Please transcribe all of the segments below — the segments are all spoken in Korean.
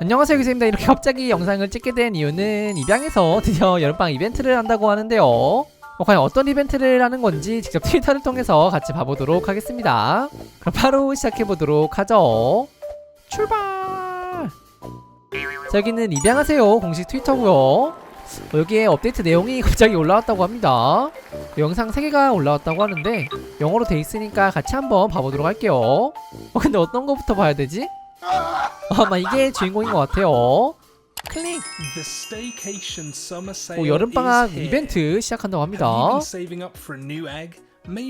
안녕하세요 기세입니다. 이렇게 갑자기 영상을 찍게 된 이유는 입양에서 드디어 여름방 이벤트를 한다고 하는데요. 어, 과연 어떤 이벤트를 하는 건지 직접 트위터를 통해서 같이 봐보도록 하겠습니다. 그럼 바로 시작해보도록 하죠. 출발! 자 여기는 입양하세요. 공식 트위터고요. 어, 여기에 업데이트 내용이 갑자기 올라왔다고 합니다. 영상 3개가 올라왔다고 하는데 영어로 돼 있으니까 같이 한번 봐보도록 할게요. 어, 근데 어떤 거부터 봐야 되지? 아마 이게 주인공인 것 같아요. 클릭. 오 여름방학. 이벤트 시작한다고 합니다.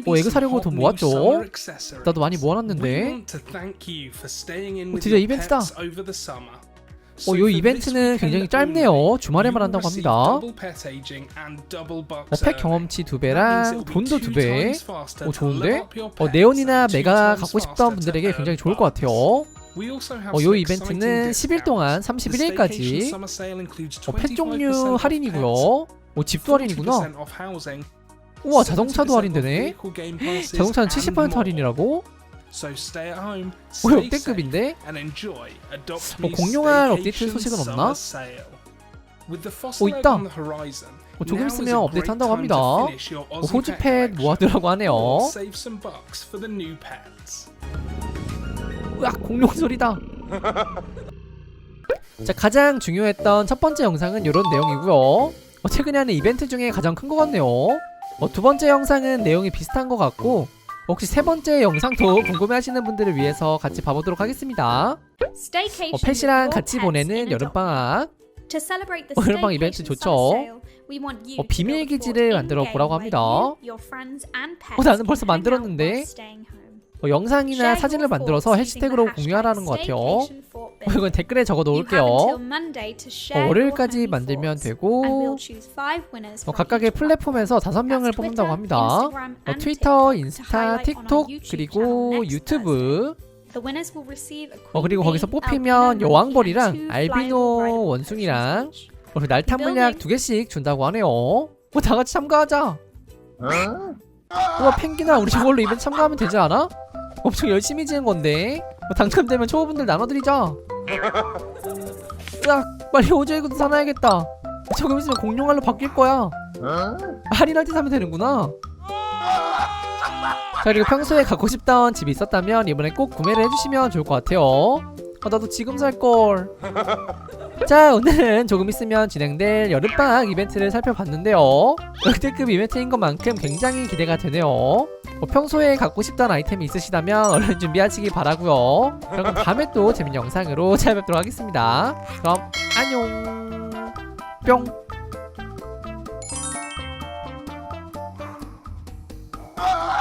오, 에그 사려고 돈 모았죠? 나도 많이 모아놨는데. 오, 드디어 이벤트다. So 요 이벤트는 굉장히 짧네요. 주말에만 한다고 합니다. 어, 팩. 경험치 두 배랑 돈도 두 배. 오 to 좋은데? 어, 네온이나 메가 갖고 싶던 분들에게 굉장히 좋을 것. 같아요. 어, 요 이벤트는 exciting 10일 동안 discounts. The 31일까지 staycation summer sale includes 어, 펫25% 종류 할인이고요. 오 집도 할인이구나. 40% off housing, 우와 70% 자동차도 할인되네. 자동차는 and 70% more. 할인이라고? 오 역대급인데? 뭐 Me's 공룡할 업데이트 소식은 없나? 오, 있다. 어, 조금 있으면 업데이트 한다고 합니다. 어, 호주 collection, 모아두라고 하네요. 으악 공룡 소리다. 자 가장 중요했던 첫 번째 영상은 이런 내용이고요. 어, 최근에 하는 이벤트 중에 가장 큰 것 같네요. 어, 두 번째 영상은 내용이 비슷한 것 같고 혹시 세 번째 영상도 궁금해하시는 분들을 위해서 같이 봐보도록 하겠습니다. 어, 펫이랑 같이 보내는 여름방학 어, 여름방 이벤트 좋죠? 어, 비밀 기지를 만들어 보라고 합니다. 어, 나는 벌써 만들었는데. 어, 영상이나 사진을 만들어서 해시태그로 공유하라는 것 같아요. 어, 이건 댓글에 적어 놓을게요. 어, 월요일까지 만들면 되고 어, 각각의 플랫폼에서 다섯 명을 뽑는다고 합니다. 어, 트위터, 인스타, 틱톡 그리고 유튜브 어, 그리고 거기서 뽑히면 여왕벌이랑 알비노 원숭이랑 어, 그리고 날타 물약 두 개씩 준다고 하네요. 어, 다 같이 참가하자. 우와 펭귄아 우리 저걸로 이벤트 참가하면 되지 않아? 엄청 열심히 지은 건데 어, 당첨되면 초보분들 나눠드리자. 으악 빨리 오저이구도 사놔야겠다. 조금 있으면 공룡알로 바뀔 거야. 할인할 때 사면 되는구나. 자 그리고 평소에 갖고 싶던 집이 있었다면 이번에 꼭 구매를 해주시면 좋을 것 같아요. 아 나도 지금 살 걸. 자 오늘은 조금 있으면 진행될 여름방학 이벤트를 살펴봤는데요. 역대급 이벤트인 것만큼 굉장히 기대가 되네요. 뭐 평소에 갖고 싶다는 아이템이 있으시다면 얼른 준비하시기 바라고요. 그럼 다음에 또 재밌는 영상으로 찾아뵙도록 하겠습니다. 그럼 안녕. 뿅. Ah!